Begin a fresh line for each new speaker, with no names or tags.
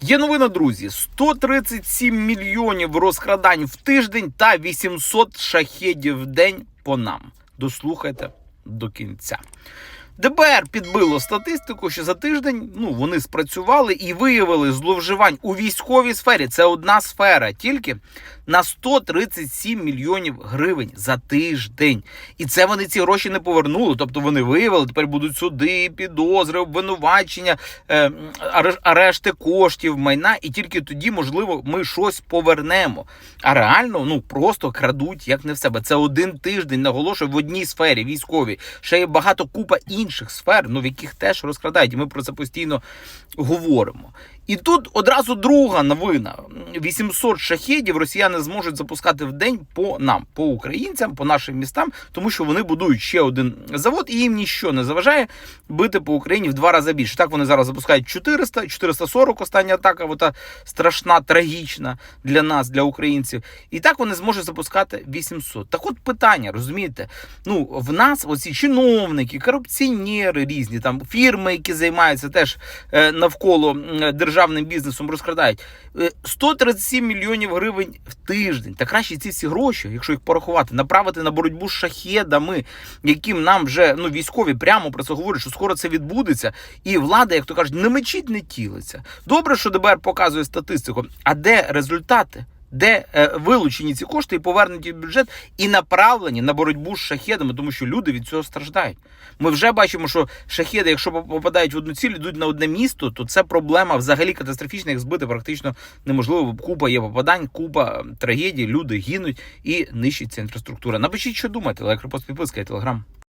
Є новина, друзі: 137 мільйонів розкрадань в тиждень та 800 шахедів в день по нам. Дослухайте до кінця. ДБР підбило статистику, що за тиждень ну вони спрацювали і виявили зловживань у військовій сфері. Це одна сфера, тільки на 137 мільйонів гривень за тиждень. І це вони ці гроші не повернули. Тобто вони виявили, тепер будуть суди, підозри, обвинувачення, е, арешти коштів, майна, і тільки тоді, можливо, ми щось повернемо. А реально, ну просто крадуть як не в себе. Це один тиждень, наголошую, в одній сфері військовій. Ще є багато купа інших сфер, ну в яких теж розкрадають. І ми про це постійно говоримо. І тут одразу друга новина: 800 шахедів росіяни зможуть запускати в день по нам, по українцям, по нашим містам, тому що вони будують ще один завод, і їм ніщо не заважає бити по Україні в два рази більше. Так вони зараз запускають 400, 440 остання атака, ота страшна, трагічна для нас, для українців. І так вони зможуть запускати 800. Так от питання, розумієте? Ну, в нас оці чиновники, корупціонери різні, там фірми, які займаються теж е, навколо м, державним бізнесом, розкрадають. Е, 137 мільйонів гривень в тиждень. Та краще ці всі гроші, якщо їх порахувати, направити на боротьбу з шахедами, яким нам вже ну військові прямо про це говорять, що скоро це відбудеться. І влада, як то кажуть, не мечіть, не тілиться. Добре, що ДБР показує статистику. А де результати? Де е, вилучені ці кошти і повернуті в бюджет і направлені на боротьбу з шахедами, тому що люди від цього страждають. Ми вже бачимо, що шахеди, якщо попадають в одну ціль, йдуть на одне місто, то це проблема взагалі катастрофічна, їх збити практично неможливо. Купа є попадань, купа трагедій, люди гинуть і нищиться інфраструктура. Напишіть, що думаєте, лайк, репост, підписка і телеграм.